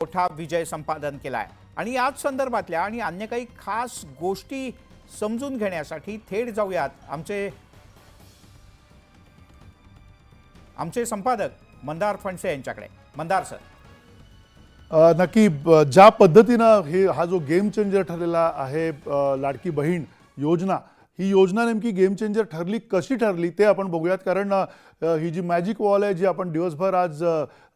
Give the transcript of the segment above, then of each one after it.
मोठा विजय संपादन केला आहे आणि याच संदर्भातल्या आणि अन्य काही खास गोष्टी समजून घेण्यासाठी थेट जाऊयात आमचे आमचे संपादक मंदार फणसे यांच्याकडे. मंदार सर. नक्की ज्या पद्धतीनं हे हा जो गेम चेंजर ठरलेला आहे लाडकी बहीण योजना ही योजना नेमकी गेम चेंजर ठरली कशी ठरली ते आपण बघूयात. कारण ही जी मॅजिक वॉल आहे जी आपण दिवसभर आज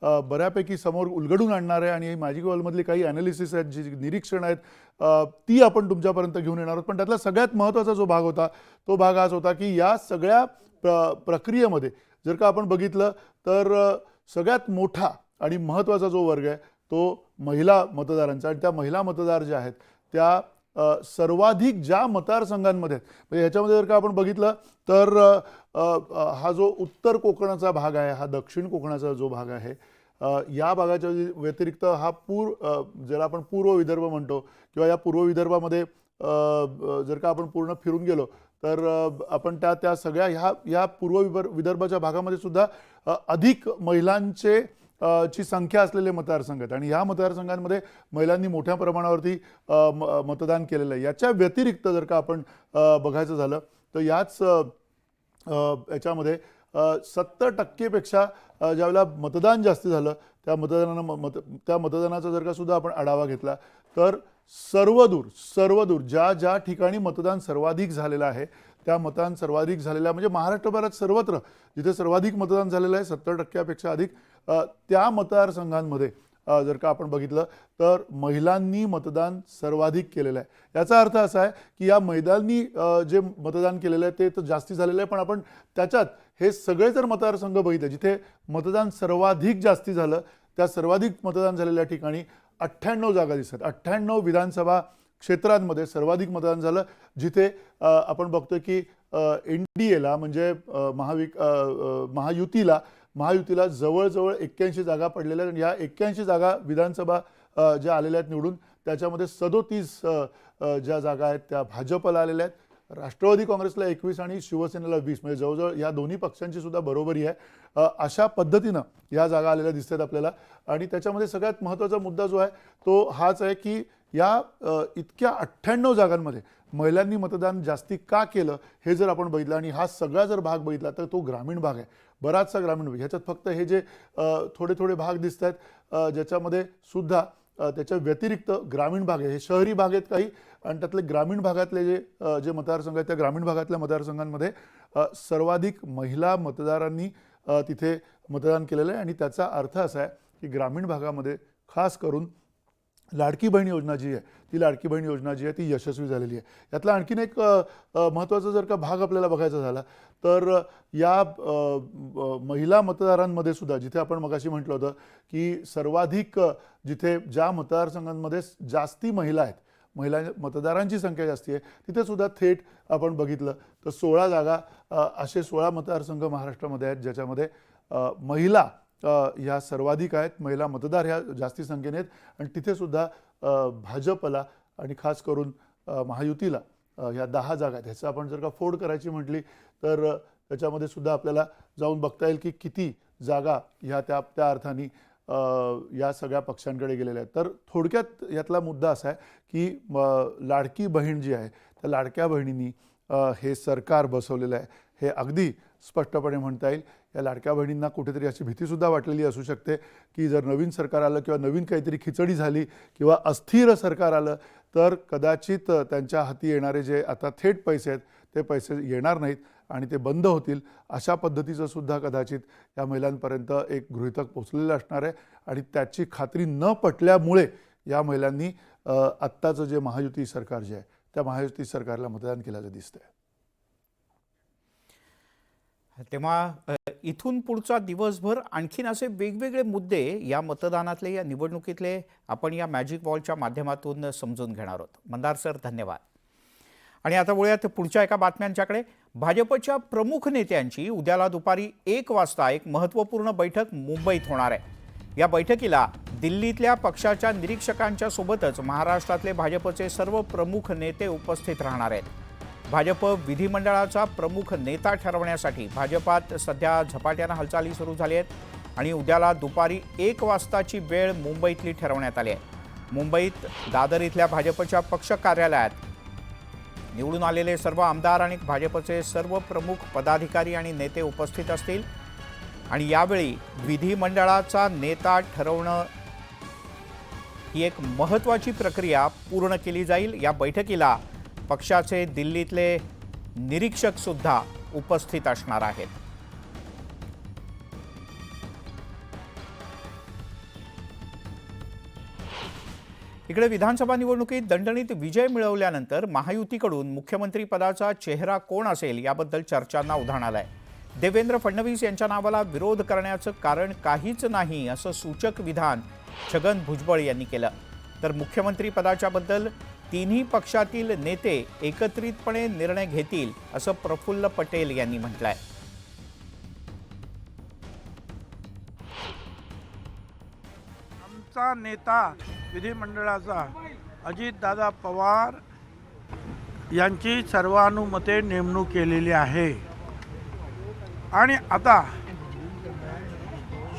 बऱ्यापैकी समोर उलगडून आणणार आहे आणि ही मॅजिक वॉलमधली काही ॲनालिसिस आहेत जी निरीक्षण आहेत ती आपण तुमच्यापर्यंत घेऊन येणार आहोत. पण त्यातला सगळ्यात महत्त्वाचा जो भाग होता तो भाग हाच होता की या सगळ्या प्र प्रक्रियेमध्ये जर का आपण बघितलं तर सगळ्यात मोठा आणि महत्त्वाचा जो वर्ग आहे तो महिला मतदारांचा. आणि त्या महिला मतदार ज्या आहेत त्या सर्वाधिक ज्या मतदारसंघांमध्ये म्हणजे ह्याच्यामध्ये जर का आपण बघितलं तर हा जो उत्तर कोकणाचा भाग आहे हा दक्षिण कोकणाचा जो भाग आहे या भागाच्या व्यतिरिक्त हा पूर ज्याला आपण पूर्व विदर्भ म्हणतो किंवा या पूर्व विदर्भामध्ये जर का आपण पूर्ण फिरून गेलो तर आपण त्या त्या सगळ्या ह्या ह्या पूर्व विदर्भाच्या भागामध्ये सुद्धा अधिक महिलांचे ची संख्या असलेले मतदारसंघ आहेत. आणि ह्या मतदारसंघांमध्ये महिलांनी मोठ्या प्रमाणावरती मतदान केलेलं आहे. याच्या व्यतिरिक्त जर का आपण बघायचं झालं तर याच याच्यामध्ये सत्तर टक्केपेक्षा ज्यावेळेला मतदान जास्त झालं त्या मतदानानं मत त्या मतदानाचा जर का सुद्धा आपण आढावा घेतला तर सर्वदूर सर्वदूर ज्या ज्या ठिकाणी मतदान सर्वाधिक झालेलं आहे त्या मतदान सर्वाधिक झालेल्या म्हणजे महाराष्ट्रभरात सर्वत्र जिथे सर्वाधिक मतदान झालेलं आहे सत्तर टक्क्यापेक्षा अधिक त्या मतदारसंघांमध्ये जर का आपण बघितलं तर महिलांनी मतदान सर्वाधिक केलेलं आहे. याचा अर्थ असा आहे की या महिलांनी जे मतदान केलेलं आहे ते तर जास्ती झालेलं आहे पण आपण त्याच्यात हे सगळे जर मतदारसंघ बघितले जिथे मतदान सर्वाधिक जास्ती झालं त्या सर्वाधिक मतदान झालेल्या ठिकाणी अठ्ठ्याण्णव जागा दिसतात अठ्ठ्याण्णव विधानसभा क्षेत्रांमध्ये सर्वाधिक मतदान झालं. जिथे आपण बघतोय की एन डी एला म्हणजे महाविक महायुतीला महायुतीला जवळजवळ एक्क्याऐंशी जागा पडलेल्या आहेत. आणि या एक्क्याऐंशी जागा विधानसभा ज्या आलेल्या आहेत निवडून त्याच्यामध्ये सदोतीस ज्या जागा आहेत त्या भाजपला आलेल्या आहेत. राष्ट्रवादी काँग्रेसला एकवीस आणि शिवसेनेला वीस. म्हणजे जवळजवळ या दोन्ही पक्षांची सुद्धा बरोबरी आहे. अशा पद्धतीनं या जागा आलेल्या दिसतात आपल्याला. आणि त्याच्यामध्ये सगळ्यात महत्त्वाचा मुद्दा जो आहे तो हाच आहे की या इतक्या अठ्ठ्याण्णव जागांमध्ये महिलांनी मतदान जास्ती का केलं हे जर आपण बघितलं आणि हा सगळा जर भाग बघितला तर तो ग्रामीण भाग आहे. बराचसा ग्रामीण भाग. ह्याच्यात फक्त हे जे थोडे थोडे भाग दिसत आहेत ज्याच्यामध्ये सुद्धा त्याच्या व्यतिरिक्त ग्रामीण भाग आहे. हे शहरी भाग आहेत काही आणि त्यातले ग्रामीण भागातले जे जे मतदारसंघ आहेत त्या ग्रामीण भागातल्या मतदारसंघांमध्ये सर्वाधिक महिला मतदारांनी तिथे मतदान केलेलं आहे. आणि त्याचा अर्थ असा आहे की ग्रामीण भागामध्ये खास करून लाडकी बहीण योजना जी आहे ती लाडकी बहीण योजना जी आहे ती यशस्वी झालेली आहे. यातला आणखीन एक महत्त्वाचा जर का भाग आपल्याला बघायचा झाला तर या महिला मतदारांमध्ये सुद्धा जिथे आपण मगाशी म्हटलं होतं की सर्वाधिक जिथे ज्या मतदारसंघांमध्ये जास्ती महिला आहेत महिला मतदारांची संख्या जास्ती आहे तिथे सुद्धा थेट आपण बघितलं तर सोळा जागा असे सोळा मतदारसंघ महाराष्ट्रामध्ये आहेत ज्याच्यामध्ये महिला ह्या सर्वाधिक आहेत महिला मतदार ह्या जास्ती संख्येने आहेत आणि तिथेसुद्धा भाजपला आणि खास करून महायुतीला ह्या दहा जागा आहेत. ह्याचं आपण जर का फोड करायची म्हटली तर त्याच्यामध्ये सुद्धा आपल्याला जाऊन बघता येईल की किती जागा ह्या त्या त्या अर्थाने या सगळ्या पक्षांकडे गेलेल्या आहेत. तर थोडक्यात यातला मुद्दा असा आहे की लाडकी बहीण जी आहे त्या लाडक्या बहिणींनी हे सरकार बसवलेलं आहे. हे अगदी स्पष्टपणे म्हणता येईल या लाडक्या बहिणींना कुठेतरी अशी भीतीसुद्धा वाटलेली असू शकते की जर नवीन सरकार आलं किंवा नवीन काहीतरी खिचडी झाली किंवा अस्थिर सरकार आलं तर कदाचित त्यांच्या हाती येणारे जे आता थेट पैसे आहेत ते पैसे येणार नाहीत आणि ते बंद होतील. अशा पद्धतीचं सुद्धा कदाचित या महिलांपर्यंत एक गृहितक पोचलेलं असणार आहे आणि त्याची खात्री न पटल्यामुळे या महिलांनी आत्ताचं जे महायुती सरकार जे आहे त्या महायुती सरकारला मतदान केल्याचं दिसतंय. तेव्हा इथून पुढचा दिवसभर आणखीन असे वेगवेगळे मुद्दे या मतदानातले या निवडणुकीतले आपण या मॅजिक वॉलच्या माध्यमातून समजून घेणार आहोत. मंदार सर धन्यवाद. आणि आता वळूयात पुढच्या एका बातम्यांच्याकडे. भाजपच्या प्रमुख नेत्यांची उद्याला दुपारी एक वाजता एक महत्त्वपूर्ण बैठक मुंबईत होणार आहे. या बैठकीला दिल्लीतल्या पक्षाच्या निरीक्षकांच्या सोबतच महाराष्ट्रातले भाजपचे सर्व प्रमुख नेते उपस्थित राहणार आहेत. भाजप विधिमंडळाचा प्रमुख नेता ठरवण्यासाठी भाजपात सध्या झपाट्यानं हालचाली सुरू झाली आहेत आणि उद्याला दुपारी एक वाजताची वेळ मुंबईतली ठरवण्यात आली आहे. मुंबईत दादर इथल्या भाजपच्या पक्ष कार्यालयात निवडून आलेले सर्व आमदार आणि भाजपचे सर्व प्रमुख पदाधिकारी आणि नेते उपस्थित असतील. आणि यावेळी विधिमंडळाचा नेता ठरवणं ही एक महत्त्वाची प्रक्रिया पूर्ण केली जाईल. या बैठकीला पक्षाचे दिल्लीतले निरीक्षक सुद्धा उपस्थित असणार आहेत. इकडे विधानसभा निवडणुकीत दणदणीत विजय मिळवल्यानंतर महायुतीकडून मुख्यमंत्री पदाचा चेहरा कोण असेल याबद्दल चर्चांना उधाण आलंय देवेंद्र फडणवीस यांच्या नावाला विरोध करण्याचं कारण काहीच नाही असं सूचक विधान छगन भुजबळ यांनी केलं. तर मुख्यमंत्री पदाच्याबद्दल तिन्ही पक्षातील नेते एकत्रितपणे निर्णय घेतील असं प्रफुल्ल पटेल यांनी म्हटलंय. आमचा नेता विधिमंडळाचा अजितदादा पवार यांची सर्वानुमते नेमणूक केलेली आहे. आणि आता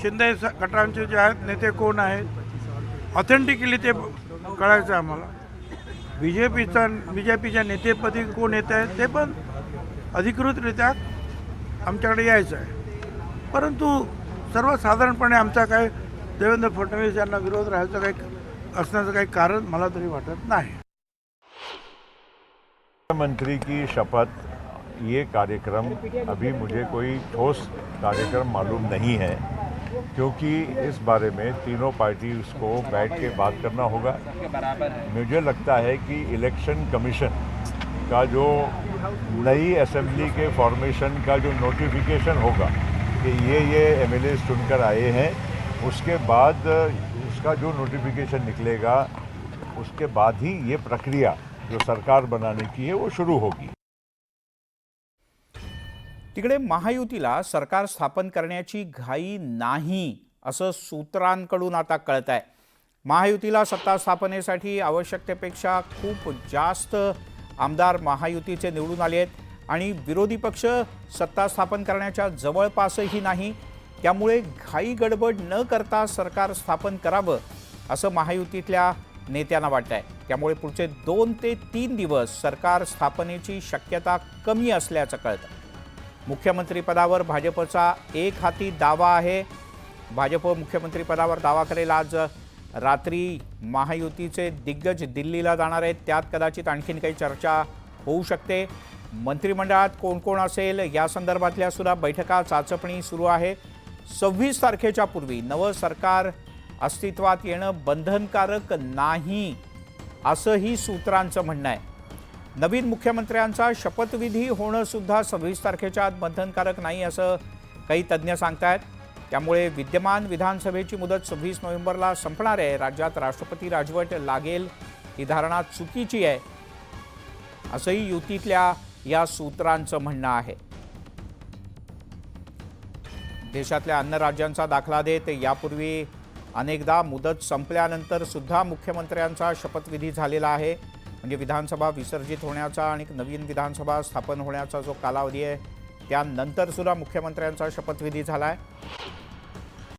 शिंदे गटांचे जे आहेत नेते कोण आहेत? ऑथेंटिकली ते कळायचं आहे आम्हाला. बी जे पीचा बी जे पीच्या नेतेपदी कोण येत आहेत ते पण अधिकृतरित्या आमच्याकडे यायचं आहे. परंतु सर्वसाधारणपणे आमचा काय देवेंद्र फडणवीस यांना विरोध राहायचं काही असण्याचं काही कारण मला तरी वाटत नाही. मंत्री की शपथ ये कार्यक्रम अभी मुझे कोई ठोस कार्यक्रम मालूम नहीं है। क्योंकि इस बारे में तीनों पार्टीज़ को बैठ के बात करना होगा। मुझे लगता है कि इलेक्शन कमीशन का जो नई असेंबली के फॉर्मेशन का जो नोटिफिकेशन होगा कि ये ये एम एल चुनकर आए हैं, उसके बाद उसका जो नोटिफिकेशन निकलेगा, उसके बाद ही ये प्रक्रिया जो सरकार बनाने की है, वो शुरू होगी। तिकडे महायुतीला सरकार स्थापन करण्याची घाई नाही असं सूत्रांकडून आता कळत आहे महायुतीला सत्ता स्थापनेसाठी आवश्यकतेपेक्षा खूप जास्त आमदार महायुतीचे निवडून आले आहेत आणि विरोधी पक्ष सत्ता स्थापन करण्याच्या जवळपासही नाही. त्यामुळे घाई गडबड न करता सरकार स्थापन करावं असं महायुतीतल्या नेत्यांना वाटत आहे त्यामुळे पुढचे दोन ते तीन दिवस सरकार स्थापनेची शक्यता कमी असल्याचं कळतं. मुख्यमंत्रीपदावर भाजपचा एक हाती दावा आहे. भाजप मुख्यमंत्रीपदावर दावा करेल. आज रात्री महायुतीचे दिग्गज दिल्लीला जाणार आहेत. त्यात कदाचित आणखीन काही चर्चा होऊ शकते. मंत्रिमंडळात कोण कोण असेल? या संदर्भातल्या सुद्धा बैठका चाचपणी सुरू आहे. सव्वीस तारखेच्या पूर्वी नवं सरकार अस्तित्वात येणं बंधनकारक नाही असंही सूत्रांचं म्हणणं आहे. नवीन मुख्यमंत्र्यांचा शपथविधी होणं सुद्धा सव्वीस तारखेच्या आत बंधनकारक नाही असं काही तज्ज्ञ सांगतायत. त्यामुळे विद्यमान विधानसभेची मुदत सव्वीस नोव्हेंबरला संपणार आहे. राज्यात राष्ट्रपती राजवट लागेल ही धारणा चुकीची आहे असंही युतीतल्या या सूत्रांचं म्हणणं आहे. देशातल्या अन्य राज्यांचा दाखला देत यापूर्वी अनेकदा मुदत संपल्यानंतर सुद्धा मुख्यमंत्र्यांचा शपथविधी झालेला आहे. म्हणजे विधानसभा विसर्जित होण्याचा आणि नवीन विधानसभा स्थापन होण्याचा जो कालावधी आहे त्यानंतर सुद्धा मुख्यमंत्र्यांचा शपथविधी झाला आहे